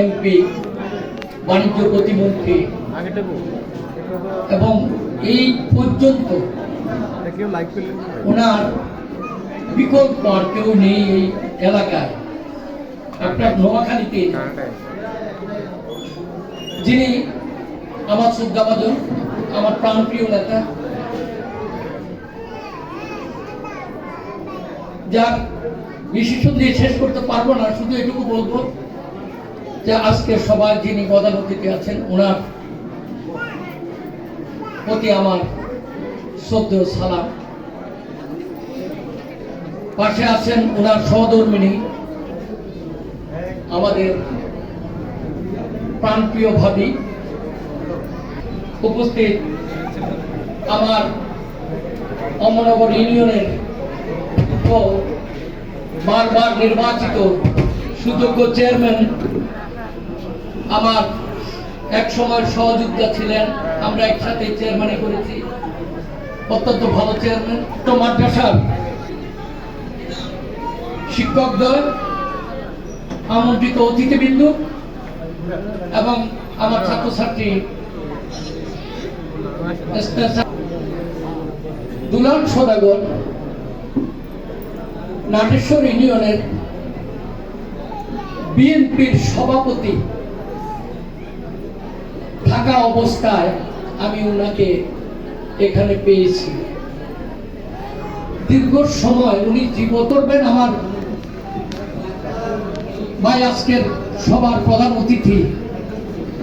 MP বাণিজ্য প্রতিমন্ত্রী এবং এই পর্যন্ত ওনার বিকল্প আর কেউ নেই এই এলাকায়। আপনার নোয়াখালীতে যিনি আমার শ্রদ্ধাভাজন আমার প্রাণপ্রিয় নেতা, যার বিশেষণ দিয়ে শেষ করতে পারব না, শুধু এটুকু বলব যে আজকের সবার যিনি প্রধান অতিথি আছেন ওনার প্রতি আমার শ্রদ্ধেয় সালাম। পাশে আছেন ওনার সহধর্মিনী, আমাদের প্রাণপ্রিয় ভাবি। উপস্থিত আমার অমরনগর ইউনিয়নের বারবার নির্বাচিত সুযোগ্য চেয়ারম্যান আমার এক সময় সহযোগিতা ছিলেন। আমরা একসাথে চেয়ারম্যানে করেছি। অত্যন্ত ভালো চেয়ারম্যান তো মাদ্রাসার শিক্ষকদ্বয় আমন্ত্রিত অতিথিবৃন্দ এবং আমার ছাত্রছাত্রী দুলাল সদাগর নাটেশ্বর ইউনিয়নের বিএনপির সভাপতি থাকা অবস্থায় আমি ওনাকে এখানে পেয়েছি। দীর্ঘ সময় উনি জীবন করবেন আমার ভাই আজকের সবার প্রধান অতিথি।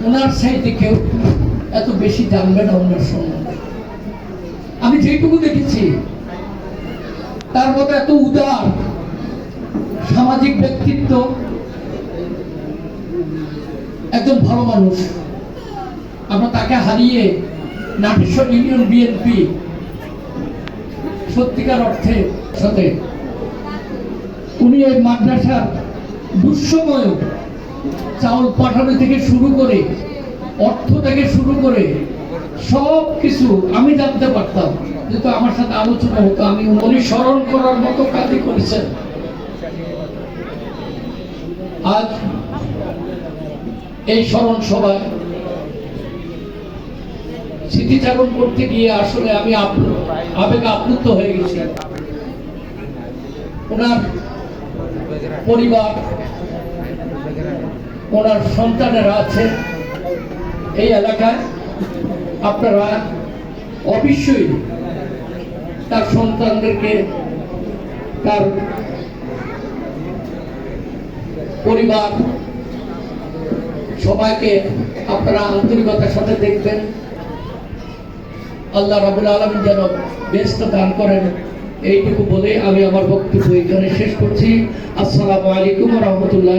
ওনার সাইডে কেউ এত বেশি জানবে না ওনার সম্বন্ধে। আমি যেটুকু দেখেছি, তার মতো এত উদার সামাজিক ব্যক্তিত্ব একজন ভালো মানুষ। আমরা তাকে হারিয়ে নাটেশ্বর ইউনিয়ন বিএনপি সত্যিকার অর্থে সাথে। উনি এই মাদ্রাসার দুঃসময় চাউল পাঠানো থেকে শুরু করে, অর্থ থেকে শুরু করে সব কিছু আমি জানতে পারতাম। যেহেতু আমার সাথে আলোচনা হতো, আমি উনি স্মরণ করার মতো কাজই করেছেন। আজ এই স্মরণ সভায় স্মৃতিচারণ করতে গিয়ে আসলে আমি আবেগে আপ্লুত হয়ে গেছি। ওনার পরিবার, ওনার সন্তানেরা আছে এই এলাকায়। আপনারা অবশ্যই তার সন্তানদেরকে, তার পরিবার সবাইকে আপনারা আন্তরিকতার সাথে দেখবেন। আল্লাহ রাবুল আলম যেন ব্যস্ত দান করেন। এইটুকু বলে আমি আমার বক্তব্য এখানে শেষ করছি। আসসালামু আলাইকুম রহমতুল্লাহ